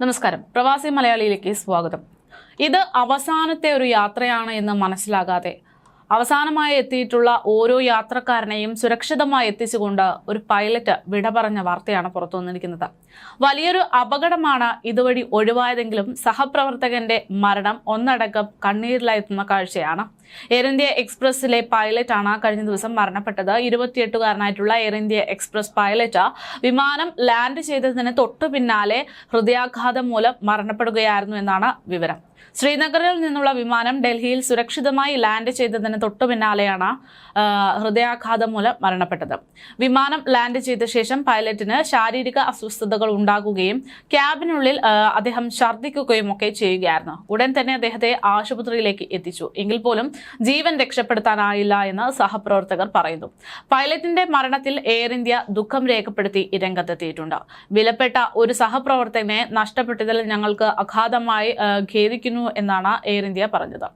നമസ്കാരം. പ്രവാസി മലയാളിയിലേക്ക് സ്വാഗതം. ഇത് അവസാനത്തെ ഒരു യാത്രയാണ് എന്ന് മനസ്സിലാകാതെ അവസാനമായി എത്തിയിട്ടുള്ള ഓരോ യാത്രക്കാരനെയും സുരക്ഷിതമായി എത്തിച്ചുകൊണ്ട് ഒരു പൈലറ്റ് വിട പറഞ്ഞ വാർത്തയാണ് പുറത്തു വന്നിരിക്കുന്നത്. വലിയൊരു അപകടമാണ് ഇതുവഴി ഒഴിവായതെങ്കിലും സഹപ്രവർത്തകന്റെ മരണം ഒന്നടക്കം കണ്ണീരിലായെത്തുന്ന കാഴ്ചയാണ്. എയർ ഇന്ത്യ എക്സ്പ്രസിലെ ആണ് കഴിഞ്ഞ ദിവസം മരണപ്പെട്ടത്. ഇരുപത്തിയെട്ടുകാരനായിട്ടുള്ള എയർ ഇന്ത്യ എക്സ്പ്രസ് പൈലറ്റ് വിമാനം ലാൻഡ് ചെയ്തതിന് തൊട്ടു പിന്നാലെ ഹൃദയാഘാതം മൂലം മരണപ്പെടുകയായിരുന്നു എന്നാണ് വിവരം. ശ്രീനഗറിൽ നിന്നുള്ള വിമാനം ഡൽഹിയിൽ സുരക്ഷിതമായി ലാൻഡ് ചെയ്തതിന് തൊട്ടു പിന്നാലെയാണ് ഹൃദയാഘാതം മൂലം മരണപ്പെട്ടത്. വിമാനം ലാൻഡ് ചെയ്ത ശേഷം പൈലറ്റിന് ശാരീരിക അസ്വസ്ഥതകൾ ഉണ്ടാകുകയും ക്യാബിനുള്ളിൽ അദ്ദേഹം ഛർദ്ദിക്കുകയും ഒക്കെ ചെയ്യുകയായിരുന്നു. ഉടൻ തന്നെ അദ്ദേഹത്തെ ആശുപത്രിയിലേക്ക് എത്തിച്ചു. എങ്കിൽ പോലും ജീവൻ രക്ഷപ്പെടുത്താനായില്ല എന്ന് സഹപ്രവർത്തകർ പറയുന്നു. പൈലറ്റിന്റെ മരണത്തിൽ എയർ ഇന്ത്യ ദുഃഖം രേഖപ്പെടുത്തി രംഗത്തെത്തിയിട്ടുണ്ട്. വിലപ്പെട്ട ഒരു സഹപ്രവർത്തകനെ നഷ്ടപ്പെട്ടതിൽ ഞങ്ങൾക്ക് അഗാധമായി ആ, ഖേദിക്കുന്നു എന്നാണ് എയർ ഇന്ത്യ പറഞ്ഞത്.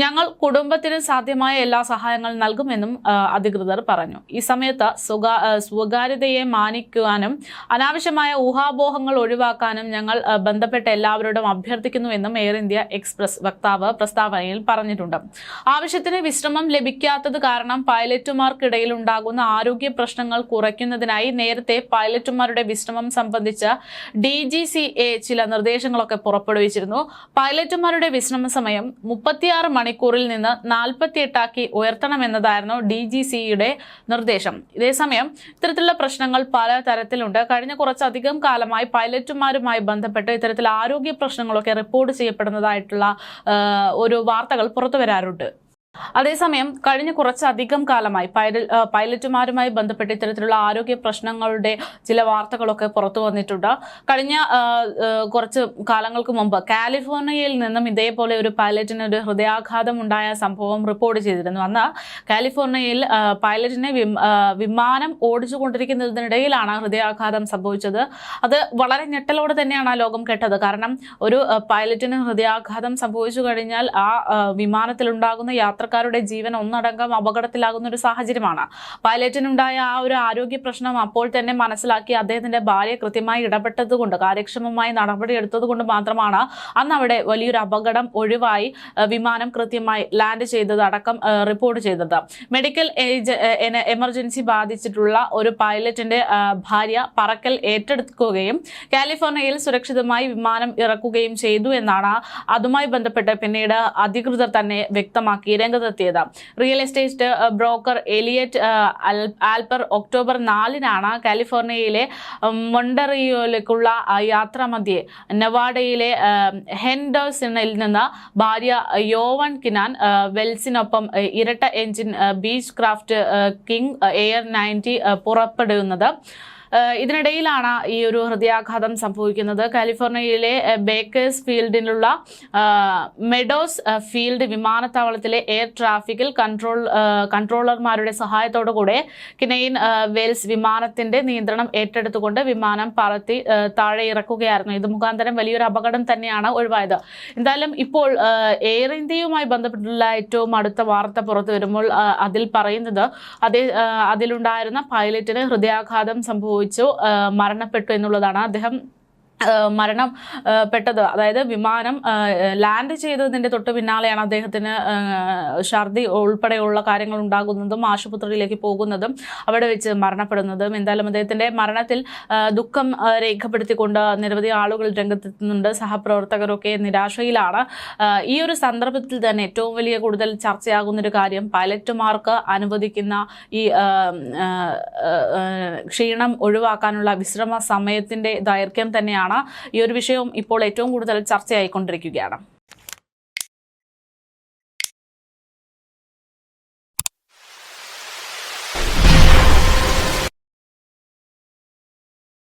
ഞങ്ങൾ കുടുംബത്തിന് സാധ്യമായ എല്ലാ സഹായങ്ങളും നൽകുമെന്നും അധികൃതർ പറഞ്ഞു. ഈ സമയത്ത് സ്വകാര്യതയെ മാനിക്കുവാനും അനാവശ്യമായ ഊഹാപോഹങ്ങൾ ഒഴിവാക്കാനും ഞങ്ങൾ ബന്ധപ്പെട്ട എല്ലാവരോടും അഭ്യർത്ഥിക്കുന്നുവെന്നും എയർ ഇന്ത്യ എക്സ്പ്രസ് വക്താവ് പ്രസ്താവനയിൽ പറഞ്ഞിട്ടുണ്ട്. ആവശ്യത്തിന് വിശ്രമം ലഭിക്കാത്തത് കാരണം പൈലറ്റുമാർക്കിടയിൽ ഉണ്ടാകുന്ന ആരോഗ്യ പ്രശ്നങ്ങൾ കുറയ്ക്കുന്നതിനായി നേരത്തെ പൈലറ്റുമാരുടെ വിശ്രമം സംബന്ധിച്ച് ഡി ചില നിർദ്ദേശങ്ങളൊക്കെ പുറപ്പെടുവിച്ചിരുന്നു. പൈലറ്റുമാരുടെ വിശ്രമ സമയം മുപ്പത്തിയാറ് മണിക്കൂറിൽ നിന്ന് നാൽപ്പത്തിയെട്ടാക്കി ഉയർത്തണമെന്നതായിരുന്നു ഡി ജി സിയുടെ നിർദ്ദേശം. ഇതേസമയം ഇത്തരത്തിലുള്ള പ്രശ്നങ്ങൾ പല തരത്തിലുണ്ട്. കഴിഞ്ഞ കുറച്ചധികം കാലമായി പൈലറ്റുമാരുമായി ബന്ധപ്പെട്ട് ഇത്തരത്തിൽ ആരോഗ്യ പ്രശ്നങ്ങളൊക്കെ റിപ്പോർട്ട് ചെയ്യപ്പെടുന്നതായിട്ടുള്ള ഒരു വാർത്തകൾ പുറത്തു വരാറുണ്ട്. അതേസമയം കഴിഞ്ഞ കുറച്ചധികം കാലമായി പൈലറ്റുമാരുമായി ബന്ധപ്പെട്ട് ഇത്തരത്തിലുള്ള ആരോഗ്യ പ്രശ്നങ്ങളുടെ ചില വാർത്തകളൊക്കെ പുറത്തു വന്നിട്ടുണ്ട്. കഴിഞ്ഞ കുറച്ച് കാലങ്ങൾക്ക് മുമ്പ് കാലിഫോർണിയയിൽ നിന്നും ഇതേപോലെ ഒരു പൈലറ്റിന് ഒരു ഹൃദയാഘാതം ഉണ്ടായ സംഭവം റിപ്പോർട്ട് ചെയ്തിരുന്നു. അന്ന് കാലിഫോർണിയയിൽ പൈലറ്റിനെ വിമാനം ഓടിച്ചുകൊണ്ടിരിക്കുന്നതിനിടയിലാണ് ഹൃദയാഘാതം സംഭവിച്ചത്. അത് വളരെ ഞെട്ടലോടെ തന്നെയാണ് ആ ലോകം കേട്ടത്. കാരണം ഒരു പൈലറ്റിന് ഹൃദയാഘാതം സംഭവിച്ചു കഴിഞ്ഞാൽ ആ വിമാനത്തിലുണ്ടാകുന്ന വിമാനത്തിലുണ്ടാകുന്ന യാത്രക്കാരുടെ ജീവൻ ഒന്നടങ്കം അപകടത്തിലാകുന്ന ഒരു സാഹചര്യമാണ്. പൈലറ്റിനുണ്ടായ ആ ഒരു ആരോഗ്യ പ്രശ്നം അപ്പോൾ തന്നെ മനസ്സിലാക്കി അദ്ദേഹത്തിന്റെ ഭാര്യ കൃത്യമായി ഇടപെട്ടതുകൊണ്ട് കാര്യക്ഷമമായി നടപടിയെടുത്തത് കൊണ്ട് മാത്രമാണ് അന്ന് അവിടെ വലിയൊരു അപകടം ഒഴിവായി വിമാനം കൃത്യമായി ലാൻഡ് ചെയ്തത് അടക്കം റിപ്പോർട്ട് ചെയ്തത്. മെഡിക്കൽ എമർജൻസി ബാധിച്ചിട്ടുള്ള ഒരു പൈലറ്റിന്റെ ഭാര്യ പറക്കൽ ഏറ്റെടുക്കുകയും കാലിഫോർണിയയിൽ സുരക്ഷിതമായി വിമാനം ഇറക്കുകയും ചെയ്തു എന്നാണ് അതുമായി ബന്ധപ്പെട്ട് പിന്നീട് അധികൃതർ തന്നെ വ്യക്തമാക്കി രംഗത്തെത്തിയത്. Real estate broker Elliott Alper October നാലിനാണ് കാലിഫോർണിയയിലെ മൊണ്ടറിയോയിലേക്കുള്ള യാത്രാ യാത്രാമധ്യേ നവാഡയിലെ ഹെൻഡോസിനിൽ നിന്ന് ഭാര്യ യോവൻ കിനാൻ വെൽസിനൊപ്പം ഇരട്ട engine Beechcraft King Air ninety പുറപ്പെടുന്നത്. ഇതിനിടയിലാണ് ഈ ഒരു ഹൃദയാഘാതം സംഭവിക്കുന്നത്. കാലിഫോർണിയയിലെ ബേക്കേഴ്സ് ഫീൽഡിലുള്ള മെഡോസ് ഫീൽഡ് വിമാനത്താവളത്തിലെ എയർ ട്രാഫിക്കിൽ കൺട്രോൾ കൺട്രോളർമാരുടെ സഹായത്തോടു കൂടെ കിനെയിൻ വെയിൽസ് വിമാനത്തിന്റെ നിയന്ത്രണം ഏറ്റെടുത്തുകൊണ്ട് വിമാനം പറത്തി താഴെ ഇറക്കുകയായിരുന്നു. ഇത് മുഖാന്തരം വലിയൊരു അപകടം തന്നെയാണ് ഒഴിവായത്. എന്തായാലും ഇപ്പോൾ എയർ ഇന്ത്യയുമായി ബന്ധപ്പെട്ടുള്ള ഏറ്റവും അടുത്ത വാർത്ത പുറത്തു വരുമ്പോൾ അതിൽ പറയുന്നത് അതേ ആ, അതിലുണ്ടായിരുന്ന പൈലറ്റിന് ഹൃദയാഘാതം സംഭവിച്ചു ആ, മരണപ്പെട്ടു എന്നുള്ളതാണ് അദ്ദേഹം മരണം പെട്ടത്. അതായത് വിമാനം ലാൻഡ് ചെയ്തതിന്റെ തൊട്ട് പിന്നാലെയാണ് അദ്ദേഹത്തിന് ഛർദി ഉൾപ്പെടെയുള്ള കാര്യങ്ങൾ ഉണ്ടാകുന്നതും ആശുപത്രിയിലേക്ക് പോകുന്നതും അവിടെ വെച്ച് മരണപ്പെടുന്നതും. എന്തായാലും അദ്ദേഹത്തിന്റെ മരണത്തിൽ ദുഃഖം രേഖപ്പെടുത്തിക്കൊണ്ട് നിരവധി ആളുകൾ രംഗത്തെത്തുന്നുണ്ട്. സഹപ്രവർത്തകരൊക്കെ നിരാശയിലാണ്. ഈ ഒരു സന്ദർഭത്തിൽ തന്നെ ഏറ്റവും വലിയ കൂടുതൽ ചർച്ചയാകുന്നൊരു കാര്യം പൈലറ്റുമാർക്ക് അനുവദിക്കുന്ന ഈ ക്ഷീണം ഒഴിവാക്കാനുള്ള വിശ്രമ സമയത്തിന്റെ ദൈർഘ്യം തന്നെയാണ്. ഈ ഒരു വിഷയവും ഇപ്പോൾ ഏറ്റവും കൂടുതൽ ചർച്ചയായിക്കൊണ്ടിരിക്കുകയാണ്.